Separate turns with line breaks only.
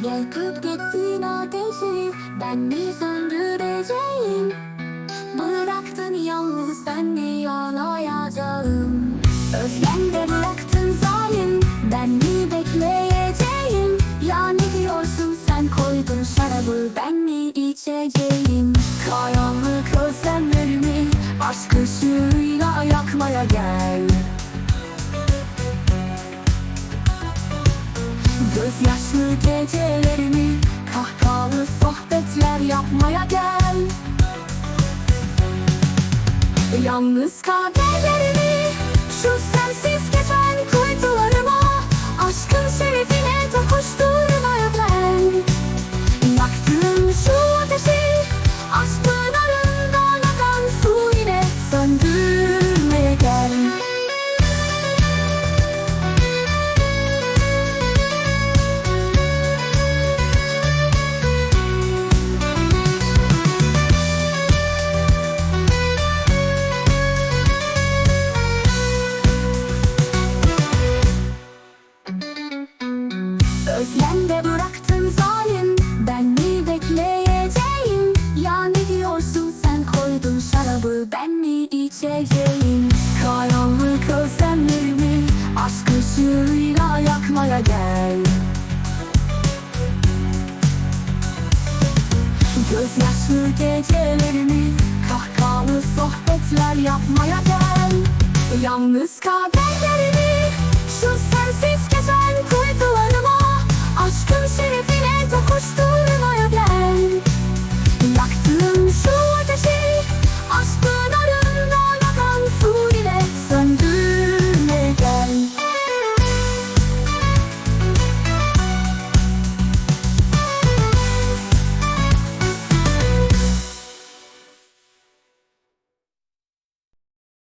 Yakıp gittin ateşi Ben mi söndüreceğim? Bıraktın yalnız ben mi yanayacağım? Özlemde bıraktın zalim Ben mi bekleyeceğim? Ya ne diyorsun sen koydun şarabı Ben mi içeceğim? Karanlık özlemlerimi Aşk ışığıyla yakmaya gel Gözyaşlı gecelerimi Kahkahalı sohbetler yapmaya gel. Yalnız kaderlerimi Şu sensiz geçen Özlemde bıraktın zalim. Ben mi bekleyeceğim? Ya ne diyorsun sen? Koydun şarabı Ben mi içeceğim? Karanlık özlemlerimi Aşk ışığıyla yakmaya gel. Gözyaşlı gecelerimi Kahkahalı sohbetler yapmaya gel. Yalnız kaderlerimi Şu